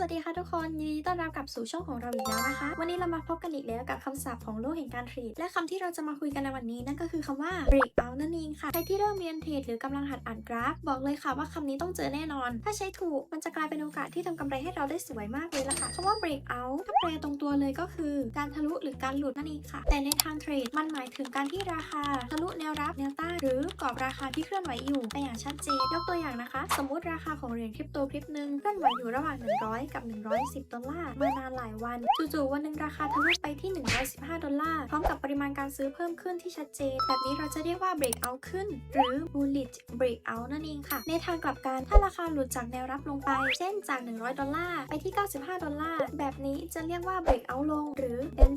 สวัสดีค่ะทุกคนยินดีต้อนรับกลับสู่ช่องของเราอีกแล้วนะคะ วันนี้เรามาพบกันอีกแล้วกับคำศัพท์ของโลกแห่งการเทรดและคำที่เราจะมาคุยกันในวันนี้นั่นก็คือคำว่า break out นั่นเองค่ะใครที่เริ่มเรียนเทรดหรือกำลังหัดอ่านกราฟ บอกเลยค่ะว่าคำนี้ต้องเจอแน่นอน ถ้าใช้ถูกมันจะกลายเป็นโอกาสที่ทำกำไรให้เราได้สวยมากเลยล่ะค่ะคำว่า break out ถ้าแปลตรงตัวเลยก็คือ การทะลุหรือการหลุดนั่นเองค่ะ แต่ในทางเทรดมันหมายถึงการที่ราคาทะลุแนวรับแนวต้านหรือกรอบราคาที่เคลื่อนไหวอยู่ไปอย่างชัดเจนยกตัวอย่างนะคะ สมมติราคาของเหรียญคริปโตคลิปหนึ่งเคลื่อนไหวอยู่ระหว่าง100กับ 110 ดอลลาร์มานานหลายวัน จู่ๆวันหนึ่งราคาทะลุไปที่ 115 ดอลลาร์ พร้อมกับปริมาณการซื้อเพิ่มขึ้นที่ชัดเจน แบบนี้เราจะเรียกว่า break out ขึ้น หรือ bullish break out นั่นเองค่ะ ในทางกลับกัน ถ้าราคาหลุดจากแนวรับลงไป เช่นจาก 100 ดอลลาร์ ไปที่ 95 ดอลลาร์ แบบนี้จะเรียกว่า break out ลงหรือ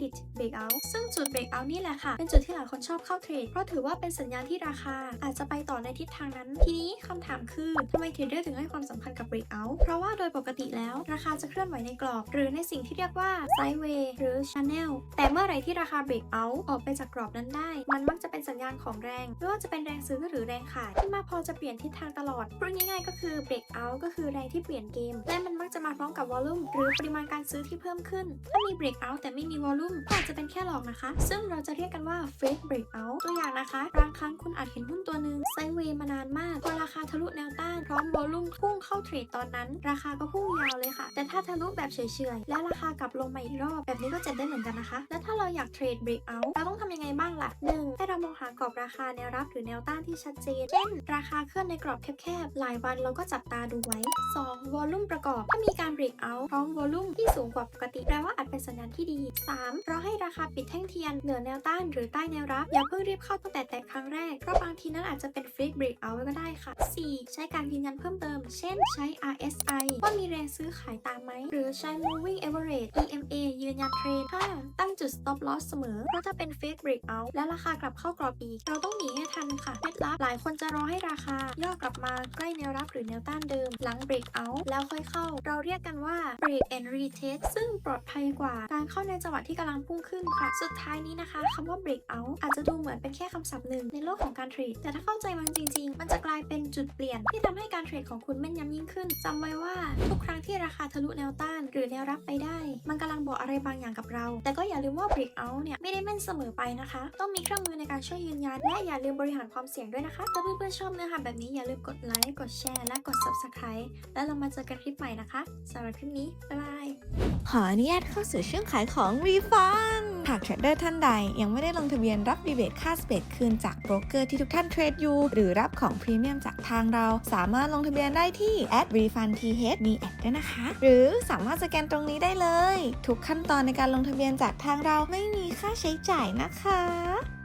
bullish break out ซึ่งจุด break out นี่แหละค่ะ เป็นจุดที่หลายคนชอบเข้าเทรด เพราะถือว่าเป็นสัญญาณที่ราคา อาจจะไปต่อในทิศทางนั้น ทีนี้คำถามคือทำไมเทรดเดอร์ถึงให้ความสำคัญกับ break out เพราะว่าโดยปกติแล้วราคาจะเคลื่อนไหวในกรอบ หรือในสิ่งที่เรียกว่า Sideway หรือ channel แต่เมื่อไหร่ที่ราคา break out ออกไปจากกรอบนั้นได้ มันมักจะเป็นสัญญาณของแรงไม่ว่าจะเป็นแรงซื้อหรือแรงขาย ที่มาพอจะเปลี่ยนทิศทางตลอดพูดง่ายๆก็คือ break out ก็คือแรงที่เปลี่ยนเกมและมันมักจะมาพร้อมกับ volume หรือปริมาณการซื้อที่เพิ่มขึ้น ถ้ามี break out แต่ไม่มี volume ก็อาจจะเป็นแค่หลอกนะคะ ซึ่งเราจะเรียกกันว่า fake break out ตัวอย่างนะคะบางครั้งคุณอาจเห็นหุ้นตัวหนึ่งไซด์เวย์มานานมากพอราคาทะลุแนวต้านพร้อม volume พุ่งเข้าเทรดตอนนั้น ราคาก็พุ่งยาวเลยค่ะ แต่ถ้าทะลุแบบเฉยๆและราคากลับลงมาอีกรอบ แบบนี้ก็เจ็บได้เหมือนกันนะคะ และถ้าเราอยากเทรด break out เราต้องทำยังไงบ้างล่ะ 1. ให้เรามองหากรอบราคาแนวรับหรือแนวต้านที่ชัดเจน เช่น ราคาเคลื่อนในกรอบแคบๆหลายวันเราก็จับตาดูไว้ 2. volume ประกอบ ถ้ามีการ break out พร้อม volume ที่สูงกว่าปกติแปลว่าอาจเป็นสัญญาณที่ดี 3. เราให้ราคาปิดแท่งเทียนเหนือแนวต้านหรือใต้แนวรับ อย่าเพิ่งรีบเข้าตั้งแต่แตะครั้งแรก เพราะบางทีนั้นอาจจะเป็น fake break out ก็ได้ค่ะ 4. ใช้การยืนยันเพิ่มเติม เช่นใช้ RSI ว่ามีแรงซื้อขายตามไหม หรือใช้ moving average EMA ยืนยันเทรน 5. ตั้งจุด stop loss เสมอ เพราะถ้าเป็น fake break out และราคากลับเข้ากรอบอีก เราต้องหนีให้ทันค่ะเคล็ดลับหลายคนจะรอให้ราคา ย่อกลับมาใกล้แนวรับหรือแนวต้านเดิม หลัง break out แล้วค่อยเข้า เราเรียกกันว่า break and retest ซึ่งปลอดภัยกว่าการเข้าในจังหวะที่กำลังพุ่งขึ้นค่ะ สุดท้ายนี้นะคะคำว่า break out อาจจะดูเหมือนเป็นแค่คำศัพท์หนึ่งในโลกของการเทรด แต่ถ้าเข้าใจมันจริง ๆ มันจะกลายเป็นจุดเปลี่ยนที่ทำให้การเทรดของคุณแม่นยำยิ่งขึ้นจำไว้ว่าทุกครั้งที่ราคาทะลุแนวต้าน หรือแนวรับไปได้ มันกำลังบอกอะไรบางอย่างกับเรา แต่ก็อย่าลืมว่า break out เนี่ยไม่ได้แม่นเสมอไปนะคะ ต้องมีเครื่องมือในการช่วยยืนยัน และอย่าลืมบริหารความเสี่ยงด้วยนะคะถ้าเพื่อนๆชอบเนื้อหาแบบนี้อย่าลืมกดไลค์กดแชร์และกด subscribe แล้วเรามาเจอกันคลิปใหม่นะคะสำหรับคลิปนี้บ๊ายบายขออนุญาตเข้าสู่ช่วงขายของหากเทรดเดอร์ท่านใดยังไม่ได้ลงทะเบียนรับรีเบทค่าสเปดคืนจากโบรกเกอร์ที่ทุกท่านเทรดอยู่ หรือรับของพรีเมียมจากทางเรา สามารถลงทะเบียนได้ที่ ad @refundth มีแอดด้วยนะคะ หรือสามารถสแกนตรงนี้ได้เลย ทุกขั้นตอนในการลงทะเบียนจากทางเราไม่มีค่าใช้จ่ายนะคะ